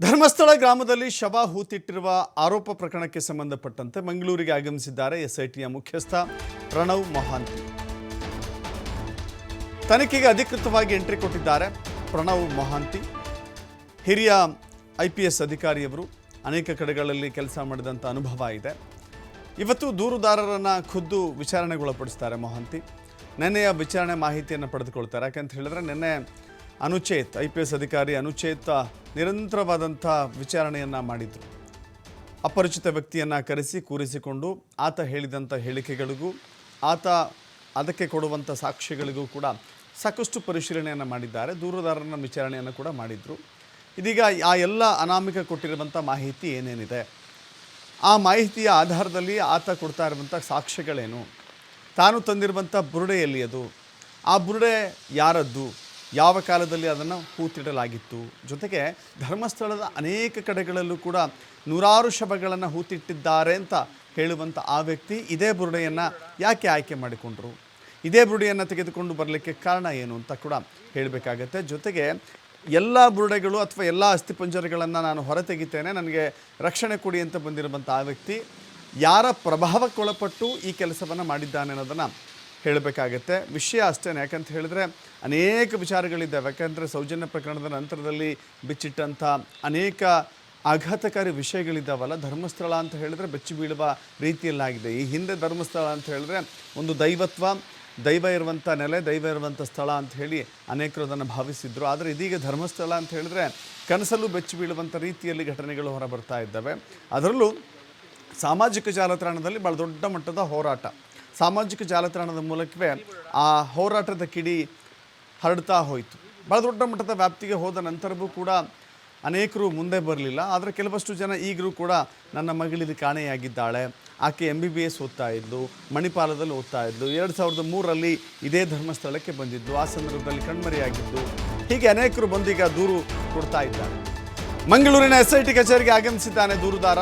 ಧರ್ಮಸ್ಥಳ ಗ್ರಾಮದಲ್ಲಿ ಶವ ಹೂತಿಟ್ಟಿರುವ ಆರೋಪ ಪ್ರಕರಣಕ್ಕೆ ಸಂಬಂಧಪಟ್ಟಂತೆ ಮಂಗಳೂರಿಗೆ ಆಗಮಿಸಿದ್ದಾರೆ ಎಸ್ಐಟಿಯ ಮುಖ್ಯಸ್ಥ ಪ್ರಣವ್ ಮೊಹಾಂತಿ. ತನಿಖೆಗೆ ಅಧಿಕೃತವಾಗಿ ಎಂಟ್ರಿ ಕೊಟ್ಟಿದ್ದಾರೆ ಪ್ರಣವ್ ಮೊಹಾಂತಿ. ಹಿರಿಯ ಐ ಪಿ ಎಸ್ ಅಧಿಕಾರಿಯವರು ಅನೇಕ ಕಡೆಗಳಲ್ಲಿ ಕೆಲಸ ಮಾಡಿದಂಥ ಅನುಭವ ಇದೆ. ಇವತ್ತು ದೂರುದಾರರನ್ನು ಖುದ್ದು ವಿಚಾರಣೆಗೊಳಪಡಿಸ್ತಾರೆ ಮೊಹಾಂತಿ. ನೆನ್ನೆಯ ವಿಚಾರಣೆ ಮಾಹಿತಿಯನ್ನು ಪಡೆದುಕೊಳ್ತಾರೆ. ಯಾಕಂತ ಹೇಳಿದ್ರೆ, ನಿನ್ನೆ ಅನುಚೇತ್, ಐ ಪಿ ಎಸ್ ಅಧಿಕಾರಿ ಅನುಚೇತ್ ನಿರಂತರವಾದಂಥ ವಿಚಾರಣೆಯನ್ನು ಮಾಡಿದರು. ಅಪರಿಚಿತ ವ್ಯಕ್ತಿಯನ್ನು ಕರೆಸಿ ಕೂರಿಸಿಕೊಂಡು ಆತ ಹೇಳಿದಂಥ ಹೇಳಿಕೆಗಳಿಗೂ, ಆತ ಅದಕ್ಕೆ ಕೊಡುವಂಥ ಸಾಕ್ಷ್ಯಗಳಿಗೂ ಕೂಡ ಸಾಕಷ್ಟು ಪರಿಶೀಲನೆಯನ್ನು ಮಾಡಿದ್ದಾರೆ. ದೂರದಾರರನ್ನ ವಿಚಾರಣೆಯನ್ನು ಕೂಡ ಮಾಡಿದರು. ಇದೀಗ ಆ ಎಲ್ಲ ಅನಾಮಿಕ ಕೊಟ್ಟಿರುವಂಥ ಮಾಹಿತಿ ಏನೇನಿದೆ? ಆ ಮಾಹಿತಿಯ ಆಧಾರದಲ್ಲಿ ಆತ ಕೊಡ್ತಾ ಇರುವಂಥ ಸಾಕ್ಷ್ಯಗಳೇನು? ತಾನು ತಂದಿರುವಂಥ ಬುರುಡೆ ಎಲ್ಲಿಯದು? ಆ ಬುರುಡೆ ಯಾರದ್ದು? ಯಾವ ಕಾಲದಲ್ಲಿ ಅದನ್ನು ಹೂತಿಡಲಾಗಿತ್ತು? ಜೊತೆಗೆ ಧರ್ಮಸ್ಥಳದ ಅನೇಕ ಕಡೆಗಳಲ್ಲೂ ಕೂಡ ನೂರಾರು ಶಬಗಳನ್ನು ಹೂತಿಟ್ಟಿದ್ದಾರೆ ಅಂತ ಹೇಳುವಂಥ ಆ ವ್ಯಕ್ತಿ ಇದೇ ಬುರುಡೆಯನ್ನು ಯಾಕೆ ಆಯ್ಕೆ ಮಾಡಿಕೊಂಡ್ರು? ಇದೇ ಬುರುಡೆಯನ್ನು ತೆಗೆದುಕೊಂಡು ಬರಲಿಕ್ಕೆ ಕಾರಣ ಏನು ಅಂತ ಕೂಡ ಹೇಳಬೇಕಾಗತ್ತೆ. ಜೊತೆಗೆ ಎಲ್ಲ ಬುರುಡೆಗಳು ಅಥವಾ ಎಲ್ಲ ಅಸ್ಥಿಪಂಜರಗಳನ್ನು ನಾನು ಹೊರತೆಗಿತೇನೆ, ನನಗೆ ರಕ್ಷಣೆ ಕೊಡಿ ಅಂತ ಬಂದಿರುವಂಥ ಆ ವ್ಯಕ್ತಿ ಯಾರ ಪ್ರಭಾವಕ್ಕೊಳಪಟ್ಟು ಈ ಕೆಲಸವನ್ನು ಮಾಡಿದ್ದಾನೆ ಅನ್ನೋದನ್ನು ಹೇಳಬೇಕಾಗತ್ತೆ. ವಿಷಯ ಅಷ್ಟೇ, ಯಾಕಂತ ಹೇಳಿದ್ರೆ ಅನೇಕ ವಿಚಾರಗಳಿದ್ದಾವೆ. ಯಾಕಂದರೆ ಸೌಜನ್ಯ ಪ್ರಕರಣದ ನಂತರದಲ್ಲಿ ಬಿಚ್ಚಿಟ್ಟಂಥ ಅನೇಕ ಆಘಾತಕಾರಿ ವಿಷಯಗಳಿದ್ದಾವಲ್ಲ, ಧರ್ಮಸ್ಥಳ ಅಂತ ಹೇಳಿದ್ರೆ ಬೆಚ್ಚಿ ಬೀಳುವ ರೀತಿಯಲ್ಲಾಗಿದೆ. ಈ ಹಿಂದೆ ಧರ್ಮಸ್ಥಳ ಅಂತ ಹೇಳಿದ್ರೆ ಒಂದು ದೈವತ್ವ, ದೈವ ಇರುವಂಥ ನೆಲೆ, ದೈವ ಇರುವಂಥ ಸ್ಥಳ ಅಂತ ಹೇಳಿ ಅನೇಕರು ಅದನ್ನು ಭಾವಿಸಿದ್ರು. ಆದರೆ ಇದೀಗ ಧರ್ಮಸ್ಥಳ ಅಂತ ಹೇಳಿದ್ರೆ ಕನಸಲ್ಲೂ ಬೆಚ್ಚಿ ಬೀಳುವಂಥ ರೀತಿಯಲ್ಲಿ ಘಟನೆಗಳು ಹೊರಬರ್ತಾ ಇದ್ದಾವೆ. ಅದರಲ್ಲೂ ಸಾಮಾಜಿಕ ಜಾಲತಾಣದಲ್ಲಿ ಭಾಳ ದೊಡ್ಡ ಮಟ್ಟದ ಹೋರಾಟ. ಸಾಮಾಜಿಕ ಜಾಲತಾಣದ ಮೂಲಕವೇ ಆ ಹೋರಾಟದ ಕಿಡಿ ಹರಡ್ತಾ ಹೋಯಿತು. ಭಾಳ ದೊಡ್ಡ ಮಟ್ಟದ ವ್ಯಾಪ್ತಿಗೆ ಹೋದ ನಂತರವೂ ಕೂಡ ಅನೇಕರು ಮುಂದೆ ಬರಲಿಲ್ಲ. ಆದರೆ ಕೆಲವಷ್ಟು ಜನ ಈಗಲೂ ಕೂಡ ನನ್ನ ಮಗಳಿದು ಕಾಣೆಯಾಗಿದ್ದಾಳೆ. ಆಕೆ ಎಂ ಬಿ ಬಿ ಎಸ್ ಓದ್ತಾ ಇದ್ದು ಮಣಿಪಾಲದಲ್ಲಿ ಓದ್ತಾ ಇದ್ದು ಎರಡು ಸಾವಿರದ ಮೂರರಲ್ಲಿ ಇದೇ ಧರ್ಮಸ್ಥಳಕ್ಕೆ ಬಂದಿದ್ದು. ಆ ಸಂದರ್ಭದಲ್ಲಿ ಕಣ್ಮರೆಯಾಗಿದ್ದು. ಹೀಗೆ ಅನೇಕರು ಬಂದೀಗ ದೂರು ಕೊಡ್ತಾ ಇದ್ದಾರೆ. ಮಂಗಳೂರಿನ ಎಸ್ ಐ ಟಿ ಕಚೇರಿಗೆ ಆಗಮಿಸಿದ್ದಾನೆ ದೂರುದಾರ.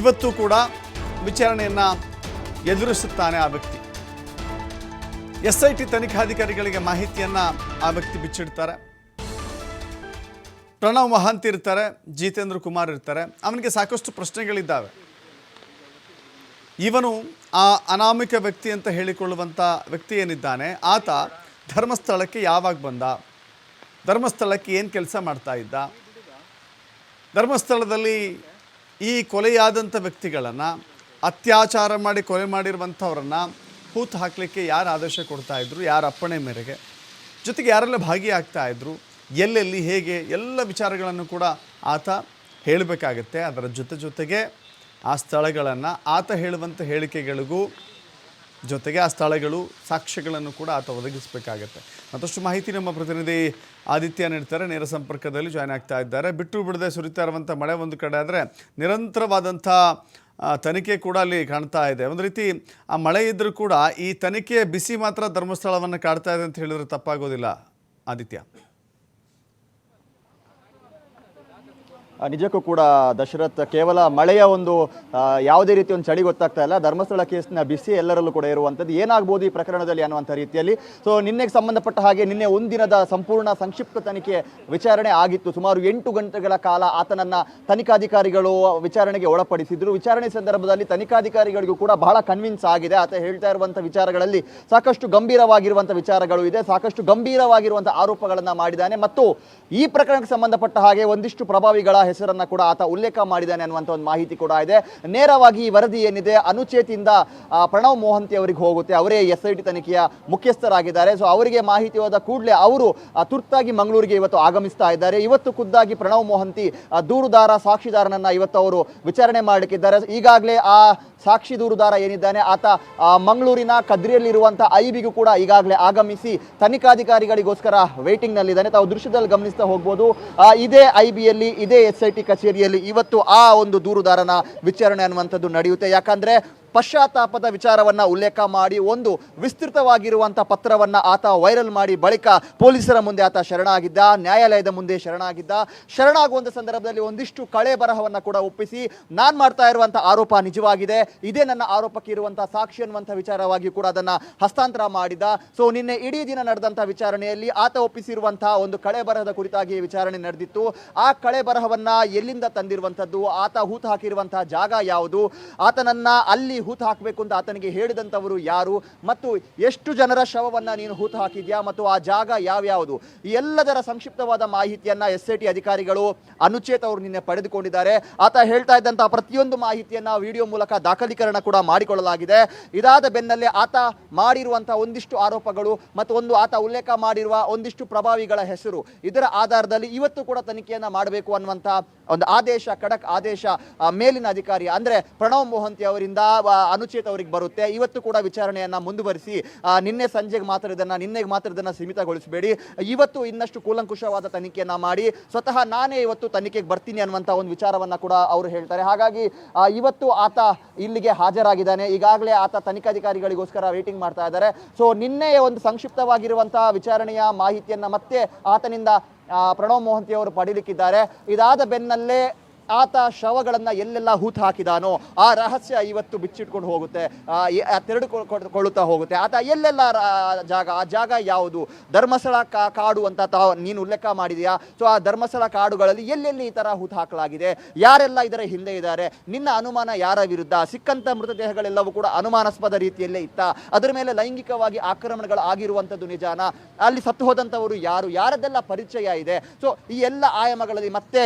ಇವತ್ತು ಕೂಡ ವಿಚಾರಣೆಯನ್ನ ಎದುರಿಸುತ್ತಾನೆ ಆ ವ್ಯಕ್ತಿ. ಎಸ್ ಐ ಟಿ ತನಿಖಾಧಿಕಾರಿಗಳಿಗೆ ಮಾಹಿತಿಯನ್ನ ಆ ವ್ಯಕ್ತಿ ಬಿಚ್ಚಿಡ್ತಾರೆ. ಪ್ರಣವ್ ಮಹಾಂತಿ ಇರ್ತಾರೆ, ಜಿತೇಂದ್ರ ಕುಮಾರ್ ಇರ್ತಾರೆ. ಅವನಿಗೆ ಸಾಕಷ್ಟು ಪ್ರಶ್ನೆಗಳಿದ್ದಾವೆ. ಇವನು ಆ ಅನಾಮಿಕ ವ್ಯಕ್ತಿ ಅಂತ ಹೇಳಿಕೊಳ್ಳುವಂಥ ವ್ಯಕ್ತಿ ಏನಿದ್ದಾನೆ, ಆತ ಧರ್ಮಸ್ಥಳಕ್ಕೆ ಯಾವಾಗ ಬಂದ, ಧರ್ಮಸ್ಥಳಕ್ಕೆ ಏನು ಕೆಲಸ ಮಾಡ್ತಾ ಇದ್ದ, ಧರ್ಮಸ್ಥಳದಲ್ಲಿ ಈ ಕೊಲೆಯಾದಂಥ ವ್ಯಕ್ತಿಗಳನ್ನು ಅತ್ಯಾಚಾರ ಮಾಡಿ ಕೊಲೆ ಮಾಡಿರುವಂಥವ್ರನ್ನು ಹೂತು ಹಾಕಲಿಕ್ಕೆ ಯಾರು ಆದೇಶ ಕೊಡ್ತಾ ಇದ್ರು? ಯಾರ ಅಪ್ಪಣೆ ಮೇರೆಗೆ? ಜೊತೆಗೆ ಯಾರೆಲ್ಲ ಭಾಗಿಯಾಗ್ತಾ ಇದ್ರು? ಎಲ್ಲೆಲ್ಲಿ, ಹೇಗೆ? ಎಲ್ಲ ವಿಚಾರಗಳನ್ನು ಕೂಡ ಆತ ಹೇಳಬೇಕಾಗತ್ತೆ. ಅದರ ಜೊತೆ ಜೊತೆಗೆ ಆ ಸ್ಥಳಗಳನ್ನು ಆತ ಹೇಳುವಂಥ ಹೇಳಿಕೆಗಳಿಗೂ ಜೊತೆಗೆ ಆ ಸ್ಥಳಗಳು ಸಾಕ್ಷ್ಯಗಳನ್ನು ಕೂಡ ಆತ ಒದಗಿಸಬೇಕಾಗತ್ತೆ. ಮತ್ತಷ್ಟು ಮಾಹಿತಿ ನಮ್ಮ ಪ್ರತಿನಿಧಿ ಆದಿತ್ಯ ನೀಡ್ತಾರೆ. ನೇರ ಸಂಪರ್ಕದಲ್ಲಿ ಜಾಯ್ನ್ ಆಗ್ತಾ ಇದ್ದಾರೆ. ಬಿಟ್ಟು ಬಿಡದೆ ಸುರಿತಾ ಇರುವಂಥ ಮಳೆ ಒಂದು ಕಡೆ ಆದರೆ ನಿರಂತರವಾದಂಥ ತನಿಖೆ ಕೂಡ ಅಲ್ಲಿ ಕಾಣ್ತಾ ಇದೆ. ಒಂದು ರೀತಿ, ಆ, ಮಳೆ ಇದ್ದರೂ ಕೂಡ ಈ ತನಿಖೆ ಬಿಸಿ ಮಾತ್ರ ಧರ್ಮಸ್ಥಳವನ್ನು ಕಾಡ್ತಾ ಇದೆ ಅಂತ ಹೇಳಿದ್ರೆ ತಪ್ಪಾಗೋದಿಲ್ಲ, ಆದಿತ್ಯ? ನಿಜಕ್ಕೂ ಕೂಡ ದಶರಥ್ ಕೇವಲ ಮಳೆಯ ಒಂದು ಯಾವುದೇ ರೀತಿ ಒಂದು ಚಳಿ ಗೊತ್ತಾಗ್ತಾ ಇಲ್ಲ. ಧರ್ಮಸ್ಥಳ ಕೇಸ್ನ ಬಿಸಿ ಎಲ್ಲರಲ್ಲೂ ಕೂಡ ಇರುವಂಥದ್ದು. ಏನಾಗ್ಬೋದು ಈ ಪ್ರಕರಣದಲ್ಲಿ ಅನ್ನುವಂಥ ರೀತಿಯಲ್ಲಿ? ಸೊ ನಿನ್ನೆಗೆ ಸಂಬಂಧಪಟ್ಟ ಹಾಗೆ ನಿನ್ನೆ ಒಂದಿನದ ಸಂಪೂರ್ಣ ಸಂಕ್ಷಿಪ್ತ ತನಿಖೆ ವಿಚಾರಣೆ ಆಗಿತ್ತು. ಸುಮಾರು ಎಂಟು ಗಂಟೆಗಳ ಕಾಲ ಆತನನ್ನ ತನಿಖಾಧಿಕಾರಿಗಳು ವಿಚಾರಣೆಗೆ ಒಳಪಡಿಸಿದ್ರು. ವಿಚಾರಣೆ ಸಂದರ್ಭದಲ್ಲಿ ತನಿಖಾಧಿಕಾರಿಗಳಿಗೂ ಕೂಡ ಬಹಳ ಕನ್ವಿನ್ಸ್ ಆಗಿದೆ. ಆತ ಹೇಳ್ತಾ ಇರುವಂಥ ವಿಚಾರಗಳಲ್ಲಿ ಸಾಕಷ್ಟು ಗಂಭೀರವಾಗಿರುವಂಥ ವಿಚಾರಗಳು ಇದೆ. ಸಾಕಷ್ಟು ಗಂಭೀರವಾಗಿರುವಂಥ ಆರೋಪಗಳನ್ನು ಮಾಡಿದ್ದಾನೆ. ಮತ್ತು ಈ ಪ್ರಕರಣಕ್ಕೆ ಸಂಬಂಧಪಟ್ಟ ಹಾಗೆ ಒಂದಿಷ್ಟು ಪ್ರಭಾವಿಗಳ ಹೆಸರನ್ನ ಕೂಡ ಆತ ಉಲ್ಲೇಖ ಮಾಡಿದ್ದಾನೆ ಅನ್ನುವಂಥ ಒಂದು ಮಾಹಿತಿ ಕೂಡ ಇದೆ. ನೇರವಾಗಿ ಈ ವರದಿ ಏನಿದೆ ಅನುಚೇತಿಯಿಂದ ಪ್ರಣವ್ ಮೋಹಂತಿ ಅವರಿಗೆ ಹೋಗುತ್ತೆ. ಅವರೇ ಎಸ್ ಐ ಟಿ ತನಿಖೆಯ ಮುಖ್ಯಸ್ಥರಾಗಿದ್ದಾರೆ. ಸೊ ಅವರಿಗೆ ಮಾಹಿತಿ ಹೋದ ಕೂಡಲೇ ಅವರು ತುರ್ತಾಗಿ ಮಂಗಳೂರಿಗೆ ಇವತ್ತು ಆಗಮಿಸ್ತಾ ಇದ್ದಾರೆ. ಇವತ್ತು ಖುದ್ದಾಗಿ ಪ್ರಣವ್ ಮೋಹಂತಿ ದೂರುದಾರ, ಸಾಕ್ಷಿದಾರನನ್ನ ಇವತ್ತು ಅವರು ವಿಚಾರಣೆ ಮಾಡಲಿಕ್ಕಿದ್ದಾರೆ. ಈಗಾಗಲೇ ಆ ಸಾಕ್ಷಿ ದೂರುದಾರ ಏನಿದ್ದಾನೆ, ಆತ ಮಂಗಳೂರಿನ ಕದ್ರಿಯಲ್ಲಿರುವಂಥ ಐಬಿಗೂ ಕೂಡ ಈಗಾಗಲೇ ಆಗಮಿಸಿ ತನಿಖಾಧಿಕಾರಿಗಳಿಗೋಸ್ಕರ ವೇಟಿಂಗ್ ನಲ್ಲಿದ್ದಾನೆ. ತಾವು ದೃಶ್ಯದಲ್ಲಿ ಗಮನಿಸ್ತಾ ಹೋಗ್ಬೋದು ಇದೇ ಐಬಿಯಲ್ಲಿ ಬಿಯಲ್ಲಿ ಇದೇ ಎಸ್ ಐ ಟಿ ಕಚೇರಿಯಲ್ಲಿ ಇವತ್ತು ಆ ಒಂದು ದೂರುದಾರನ ವಿಚಾರಣೆ ಅನ್ನುವಂಥದ್ದು ನಡೆಯುತ್ತೆ. ಯಾಕಂದ್ರೆ ಪಶ್ಚಾತ್ತಾಪದ ವಿಚಾರವನ್ನ ಉಲ್ಲೇಖ ಮಾಡಿ ಒಂದು ವಿಸ್ತೃತವಾಗಿರುವಂಥ ಪತ್ರವನ್ನ ಆತ ವೈರಲ್ ಮಾಡಿ ಬಳಿಕ ಪೊಲೀಸರ ಮುಂದೆ ಆತ ಶರಣಾಗಿದ್ದ, ನ್ಯಾಯಾಲಯದ ಮುಂದೆ ಶರಣಾಗಿದ್ದ. ಶರಣಾಗುವಂಥ ಸಂದರ್ಭದಲ್ಲಿ ಒಂದಿಷ್ಟು ಕಳೆ ಬರಹವನ್ನು ಕೂಡ ಒಪ್ಪಿಸಿ ನಾನು ಮಾಡ್ತಾ ಇರುವಂಥ ಆರೋಪ ನಿಜವಾಗಿದೆ. ಇದೇ ನನ್ನ ಆರೋಪಕ್ಕೆ ಇರುವಂಥ ಸಾಕ್ಷಿ ಅನ್ನುವಂಥ ವಿಚಾರವಾಗಿ ಕೂಡ ಅದನ್ನ ಹಸ್ತಾಂತರ ಮಾಡಿದ. ಸೊ ನಿನ್ನೆ ಇಡೀ ದಿನ ನಡೆದಂಥ ವಿಚಾರಣೆಯಲ್ಲಿ ಆತ ಒಪ್ಪಿಸಿರುವಂತಹ ಒಂದು ಕಳೆ ಬರಹದ ಕುರಿತಾಗಿ ವಿಚಾರಣೆ ನಡೆದಿತ್ತು. ಆ ಕಳೆ ಬರಹವನ್ನು ಎಲ್ಲಿಂದ ತಂದಿರುವಂಥದ್ದು, ಆತ ಹೂತು ಹಾಕಿರುವಂತಹ ಜಾಗ ಯಾವುದು? ಆತನನ್ನ ಅಲ್ಲಿ ಹೂತು ಹಾಕಬೇಕು ಅಂತ ಆತನಿಗೆ ಹೇಳಿದಂಥವರು ಯಾರು? ಮತ್ತು ಎಷ್ಟು ಜನರ ಶವವನ್ನು ನೀನು ಹೂತು ಹಾಕಿದ್ಯಾ? ಮತ್ತು ಆ ಜಾಗ ಯಾವ್ಯಾವುದು? ಎಲ್ಲದರ ಸಂಕ್ಷಿಪ್ತವಾದ ಮಾಹಿತಿಯನ್ನ ಎಸ್ ಐ ಟಿ ಅಧಿಕಾರಿಗಳು ಅನುಚೇತ್ ಅವರು ನಿನ್ನೆ ಪಡೆದುಕೊಂಡಿದ್ದಾರೆ. ಆತ ಹೇಳ್ತಾ ಇದ್ದಂತಹ ಪ್ರತಿಯೊಂದು ಮಾಹಿತಿಯನ್ನ ವಿಡಿಯೋ ಮೂಲಕ ದಾಖಲೀಕರಣ ಕೂಡ ಮಾಡಿಕೊಳ್ಳಲಾಗಿದೆ. ಇದಾದ ಬೆನ್ನಲ್ಲೇ ಆತ ಮಾಡಿರುವಂತಹ ಒಂದಿಷ್ಟು ಆರೋಪಗಳು ಮತ್ತು ಒಂದು ಆತ ಉಲ್ಲೇಖ ಮಾಡಿರುವ ಒಂದಿಷ್ಟು ಪ್ರಭಾವಿಗಳ ಹೆಸರು. ಇದರ ಆಧಾರದಲ್ಲಿ ಇವತ್ತು ಕೂಡ ತನಿಖೆಯನ್ನ ಮಾಡಬೇಕು ಅನ್ನುವಂಥ ಒಂದು ಆದೇಶ, ಖಡಕ್ ಆದೇಶ ಮೇಲಿನ ಅಧಿಕಾರಿ ಅಂದ್ರೆ ಪ್ರಣವ್ ಮೋಹಂತಿ ಅವರಿಂದ ಅನುಚೇತ್ ಅವರಿಗೆ ಬರುತ್ತೆ. ಇವತ್ತು ಕೂಡ ವಿಚಾರಣೆಯನ್ನು ಮುಂದುವರಿಸಿ ನಿನ್ನೆ ಸಂಜೆಗೆ ಮಾತ್ರ ಇದನ್ನ, ನಿನ್ನೆಗೆ ಮಾತ್ರ ಇದನ್ನ ಸೀಮಿತಗೊಳಿಸಬೇಡಿ. ಇವತ್ತು ಇನ್ನಷ್ಟು ಕೂಲಂಕುಷವಾದ ತನಿಖೆಯನ್ನು ಮಾಡಿ, ಸ್ವತಃ ನಾನೇ ಇವತ್ತು ತನಿಖೆಗೆ ಬರ್ತೀನಿ ಅನ್ನುವಂಥ ಒಂದು ವಿಚಾರವನ್ನ ಕೂಡ ಅವರು ಹೇಳ್ತಾರೆ. ಹಾಗಾಗಿ ಇವತ್ತು ಆತ ಇಲ್ಲಿಗೆ ಹಾಜರಾಗಿದ್ದಾನೆ. ಈಗಾಗಲೇ ಆತ ತನಿಖಾಧಿಕಾರಿಗಳಿಗೋಸ್ಕರ ವೇಟಿಂಗ್ ಮಾಡ್ತಾ ಇದ್ದಾರೆ. ಸೊ ನಿನ್ನೆ ಒಂದು ಸಂಕ್ಷಿಪ್ತವಾಗಿರುವಂತಹ ವಿಚಾರಣೆಯ ಮಾಹಿತಿಯನ್ನ ಮತ್ತೆ ಆತನಿಂದ ಪ್ರಣವ್ ಮೋಹಂತಿ ಅವರು ಪಡೀಲಿಕ್ಕಿದ್ದಾರೆ. ಇದಾದ ಬೆನ್ನಲ್ಲೇ ಆತ ಶವಗಳನ್ನು ಎಲ್ಲೆಲ್ಲ ಹೂತು ಹಾಕಿದಾನೋ, ಆ ರಹಸ್ಯ ಇವತ್ತು ಬಿಚ್ಚಿಟ್ಕೊಂಡು ಹೋಗುತ್ತೆ. ತೆರಡು ಕೊಳ್ಳುತ್ತಾ ಹೋಗುತ್ತೆ. ಆತ ಎಲ್ಲೆಲ್ಲ ಜಾಗ, ಆ ಜಾಗ ಯಾವುದು? ಧರ್ಮಸ್ಥಳ ಕಾಡು ಅಂತ ತಾವು, ನೀನು ಉಲ್ಲೇಖ ಮಾಡಿದೆಯಾ? ಸೊ, ಆ ಧರ್ಮಸ್ಥಳ ಕಾಡುಗಳಲ್ಲಿ ಎಲ್ಲೆಲ್ಲಿ ಈ ತರ ಹೂತು ಹಾಕಲಾಗಿದೆ? ಯಾರೆಲ್ಲ ಇದರ ಹಿಂದೆ ಇದ್ದಾರೆ? ನಿನ್ನ ಅನುಮಾನ ಯಾರ ವಿರುದ್ಧ? ಸಿಕ್ಕಂತ ಮೃತದೇಹಗಳೆಲ್ಲವೂ ಕೂಡ ಅನುಮಾನಾಸ್ಪದ ರೀತಿಯಲ್ಲೇ ಇತ್ತ? ಅದರ ಮೇಲೆ ಲೈಂಗಿಕವಾಗಿ ಆಕ್ರಮಣಗಳು ಆಗಿರುವಂಥದ್ದು ನಿಜಾನ? ಅಲ್ಲಿ ಸತ್ತು ಹೋದಂಥವರು ಯಾರು? ಯಾರದೆಲ್ಲ ಪರಿಚಯ ಇದೆ? ಸೊ, ಈ ಎಲ್ಲ ಆಯಾಮಗಳಲ್ಲಿ ಮತ್ತೆ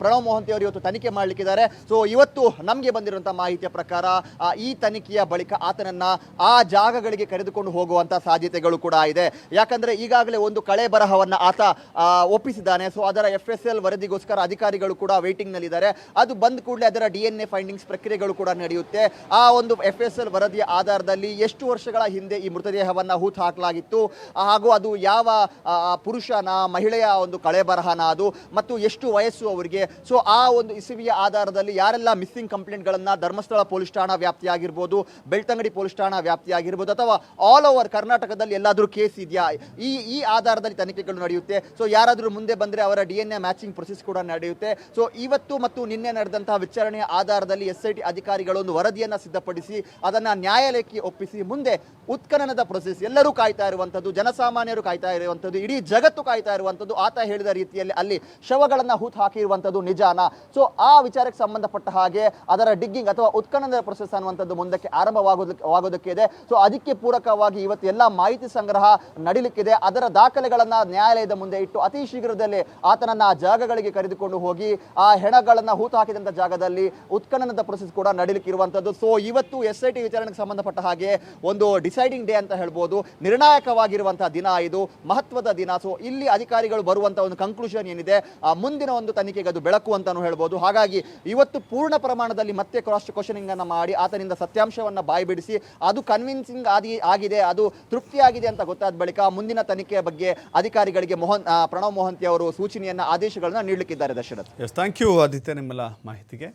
ಪ್ರಣವ್ ಮೋಹಂತಿ ಅವರು ಇವತ್ತು ತನಿಖೆ ಮಾಡಲಿಕ್ಕಿದ್ದಾರೆ. ಸೊ ಇವತ್ತು ನಮಗೆ ಬಂದಿರುವಂಥ ಮಾಹಿತಿಯ ಪ್ರಕಾರ ಈ ತನಿಖೆಯ ಬಳಿಕ ಆತನನ್ನು ಆ ಜಾಗಗಳಿಗೆ ಕರೆದುಕೊಂಡು ಹೋಗುವಂಥ ಸಾಧ್ಯತೆಗಳು ಕೂಡ ಇದೆ. ಯಾಕಂದರೆ ಈಗಾಗಲೇ ಒಂದು ಕಳೆ ಬರಹವನ್ನು ಆತ ಒಪ್ಪಿಸಿದ್ದಾನೆ. ಸೊ ಅದರ ಎಫ್ ಎಸ್ ಎಲ್ ವರದಿಗೋಸ್ಕರ ಅಧಿಕಾರಿಗಳು ಕೂಡ ವೇಟಿಂಗ್ ನಲ್ಲಿದ್ದಾರೆ. ಅದು ಬಂದ ಕೂಡಲೇ ಅದರ ಡಿ ಎನ್ ಎ ಫೈಂಡಿಂಗ್ಸ್ ಪ್ರಕ್ರಿಯೆಗಳು ಕೂಡ ನಡೆಯುತ್ತೆ. ಆ ಒಂದು ಎಫ್ ಎಸ್ ಎಲ್ ವರದಿಯ ಆಧಾರದಲ್ಲಿ ಎಷ್ಟು ವರ್ಷಗಳ ಹಿಂದೆ ಈ ಮೃತದೇಹವನ್ನು ಹೂತು ಹಾಕಲಾಗಿತ್ತು, ಹಾಗೂ ಅದು ಯಾವ ಪುರುಷನ, ಮಹಿಳೆಯ ಒಂದು ಕಳೆ ಬರಹನ ಅದು, ಮತ್ತು ಎಷ್ಟು ವಯಸ್ಸು ಅವರಿಗೆ. ಸೊ ಆ ಒಂದು ಇಸುವಿಯ ಆಧಾರದಲ್ಲಿ ಯಾರೆಲ್ಲ ಮಿಸ್ಸಿಂಗ್ ಕಂಪ್ಲೇಂಟ್ಗಳನ್ನ ಧರ್ಮಸ್ಥಳ ಪೊಲೀಸ್ ಠಾಣಾ ವ್ಯಾಪ್ತಿಯಾಗಿರ್ಬೋದು, ಬೆಳ್ತಂಗಡಿ ಪೊಲೀಸ್ ಠಾಣಾ ವ್ಯಾಪ್ತಿಯಾಗಿರ್ಬೋದು, ಅಥವಾ ಆಲ್ ಓವರ್ ಕರ್ನಾಟಕದಲ್ಲಿ ಎಲ್ಲಾದರೂ ಕೇಸ್ ಇದೆಯಾ? ಈ ಈ ಆಧಾರದಲ್ಲಿ ತನಿಖೆಗಳು ನಡೆಯುತ್ತೆ. ಸೊ ಯಾರಾದರೂ ಮುಂದೆ ಬಂದರೆ ಅವರ D N A matching process ಕೂಡ ನಡೆಯುತ್ತೆ. ಸೊ ಇವತ್ತು ಮತ್ತು ನಿನ್ನೆ ನಡೆದಂತಹ ವಿಚಾರಣೆಯ ಆಧಾರದಲ್ಲಿ ಎಸ್ ಐ ಟಿ ಅಧಿಕಾರಿಗಳು ಒಂದು ವರದಿಯನ್ನು ಸಿದ್ಧಪಡಿಸಿ, ಅದನ್ನ ನ್ಯಾಯಾಲಯಕ್ಕೆ ಒಪ್ಪಿಸಿ, ಮುಂದೆ ಉತ್ಖನನದ ಪ್ರೊಸೆಸ್ ಎಲ್ಲರೂ ಕಾಯ್ತಾ ಇರುವಂಥದ್ದು, ಜನಸಾಮಾನ್ಯರು ಕಾಯ್ತಾ ಇರುವಂಥದ್ದು, ಇಡೀ ಜಗತ್ತು ಕಾಯ್ತಾ ಇರುವಂಥದ್ದು, ಆತ ಹೇಳಿದ ರೀತಿಯಲ್ಲಿ ಅಲ್ಲಿ ಶವಗಳನ್ನು ಹೂತು ಹಾಕಿರುವಂಥದ್ದು ನಿಜಾನ? ಸೊ ಆ ವಿಚಾರಕ್ಕೆ ಸಂಬಂಧಪಟ್ಟ ಹಾಗೆ ಅದರ ಡಿಗ್ಗಿಂಗ್ ಅಥವಾ ಉತ್ಖನನದ ಪ್ರೊಸೆಸ್ ಅನ್ನುವಂಥದ್ದು ಮುಂದಕ್ಕೆ ಆರಂಭವಾಗೋದಕ್ಕೆ, ಆಗೋದಕ್ಕೆ ಇದೆ. ಸೊ ಅದಕ್ಕೆ ಪೂರಕವಾಗಿ ಇವತ್ತು ಎಲ್ಲ ಮಾಹಿತಿ ಸಂಗ್ರಹ ನಡೀಲಿಕ್ಕಿದೆ. ಅದರ ದಾಖಲೆಗಳನ್ನ ನ್ಯಾಯಾಲಯದ ಮುಂದೆ ಇಟ್ಟು ಅತಿ ಶೀಘ್ರದಲ್ಲೇ ಆತನನ್ನ ಆ ಜಾಗಗಳಿಗೆ ಕರೆದುಕೊಂಡು ಹೋಗಿ ಆ ಹೆಣಗಳನ್ನ ಹೂತು ಹಾಕಿದಂಥ ಜಾಗದಲ್ಲಿ ಉತ್ಖನನದ ಪ್ರೊಸೆಸ್ ಕೂಡ ನಡಿಲಿಕ್ಕೆ ಇರುವಂಥದ್ದು ಸೊ ಇವತ್ತು ಎಸ್ ಐ ಟಿ ವಿಚಾರಣೆಗೆ ಸಂಬಂಧಪಟ್ಟ ಹಾಗೆ ಒಂದು ಡಿಸೈಡಿಂಗ್ ಡೇ ಅಂತ ಹೇಳ್ಬೋದು. ನಿರ್ಣಾಯಕವಾಗಿರುವಂತಹ ದಿನ ಇದು, ಮಹತ್ವದ ದಿನ. ಸೊ ಇಲ್ಲಿ ಅಧಿಕಾರಿಗಳು ಬರುವಂತಹ ಒಂದು ಕನ್ಕ್ಲೂಷನ್ ಏನಿದೆ? ಆ, ಮುಂದಿನ ಒಂದು ತನಿಖೆಗೆ ಅದು ಬೆಳಕು ಅಂತಾನು ಹೇಳ್ಬೋದು. ಹಾಗಾಗಿ ಇವತ್ತು ಪೂರ್ಣ ಪ್ರಮಾಣದಲ್ಲಿ ಮತ್ತೆ ಕ್ರಾಸ್ ಕ್ವಶನಿಂಗ್ ಅನ್ನು ಮಾಡಿ ಆತನಿಂದ ಸತ್ಯಾಂಶವನ್ನ ಬಾಯ್ಬಿಡಿಸಿ ಅದು ಕನ್ವಿನ್ಸಿಂಗ್ ಆಗಿ, ಆಗಿದೆ, ಅದು ತೃಪ್ತಿಯಾಗಿದೆ ಅಂತ ಗೊತ್ತಾದ ಬಳಿಕ ಮುಂದಿನ ತನಿಖೆಯ ಬಗ್ಗೆ ಅಧಿಕಾರಿಗಳಿಗೆ ಮೋಹನ್ ಪ್ರಣವ್ ಮೋಹಂತಿ ಅವರು ಸೂಚನೆಯನ್ನು, ಆದೇಶಗಳನ್ನು ನೀಡಲಿಕ್ಕಿದ್ದಾರೆ ದಶರಥ್. ಥ್ಯಾಂಕ್ ಯು ಆದಿತ್ಯ, ನಿಮ್ಮೆಲ್ಲ ಮಾಹಿತಿಗೆ.